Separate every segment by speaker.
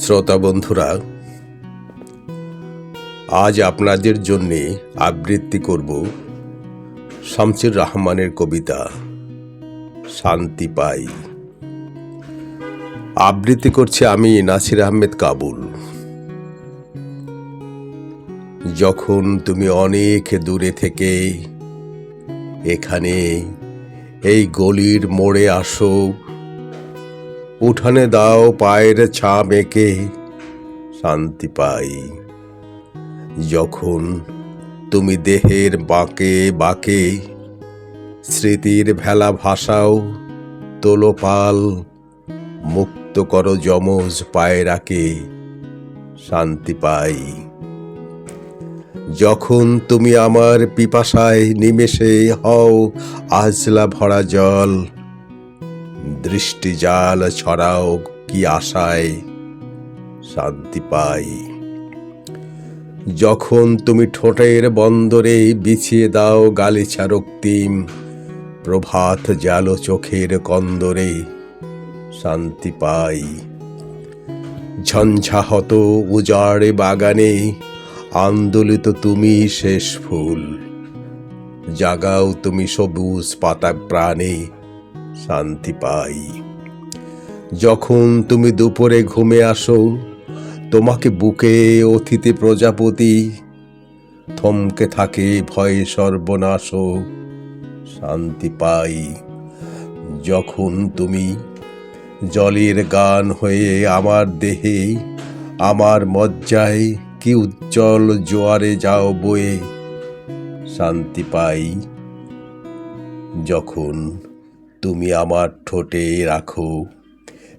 Speaker 1: শ্রোতা বন্ধুরা, আজ আপনাদের জন্যে আবৃত্তি করব শামসুর রহমানের কবিতা, শান্তি পাই। আবৃত্তি করছি আমি নাসির আহমেদ কাবুল। যখন তুমি অনেক দূরে থেকে এখানে এই গলির মোড়ে আসো উঠানে দাও পায়ের ছা মেকে শান্তি পাই। যখন তুমি দেহের বাঁকে বাঁকে, স্মৃতির ভেলা ভাসাও তোলো পাল মুক্ত করো যমজ পায়রাকে শান্তি পাই। যখন তুমি আমার পিপাসায় নিমেষে হও আজলা ভরা জল দৃষ্টি জাল ছড়াও কি আশায় শান্তি পাই। যখন তুমি ঠোঁটের বন্দরে বিছিয়ে দাও গালিচা রক্তিম প্রভাত জালো চোখের কন্দরে শান্তি পাই। ঝঞ্ঝাহত উজাড়ে বাগানে আন্দোলিত তুমি শেষ ফুল, জাগাও তুমি সবুজ পাতা প্রাণে শান্তি পাই। যখন তুমি দুপুরে ঘুমে আসো, তোমাকে বুকে অতিথি প্রজাপতি, থমকে থাকে ভয়ে সর্বনাশ, শান্তি পাই। যখন তুমি জলের গান হয়ে আমার দেহে, আমার মজ্জায় কি উজ্জ্বল জোয়ারে যাও বয়ে, শান্তি পাই। যখন তুমি আমার ঠোঁটে রাখো।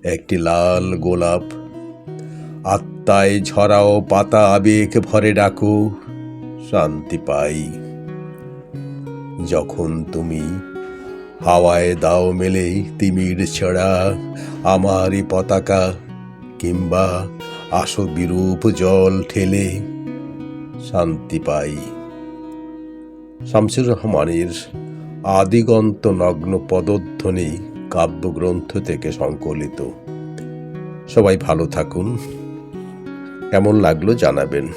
Speaker 1: একটি লাল গোলাপ। আত্মায় ঝরাও পাতা আবেগ ভরে ডাকো। শান্তি পাই। যখন তুমি হাওয়ায় দাও মেলে তিমির ছেঁড়া আমারই পতাকা, কিংবা আসো বিরূপ জল ঠেলে, শান্তি পাই। শামসুর রহমানের আদিগন্ত নগ্ন পদধ্বনি কাব্যগ্রন্থ থেকে সংকলিত। সবাই ভালো থাকুন। কেমন লাগল জানাবেন।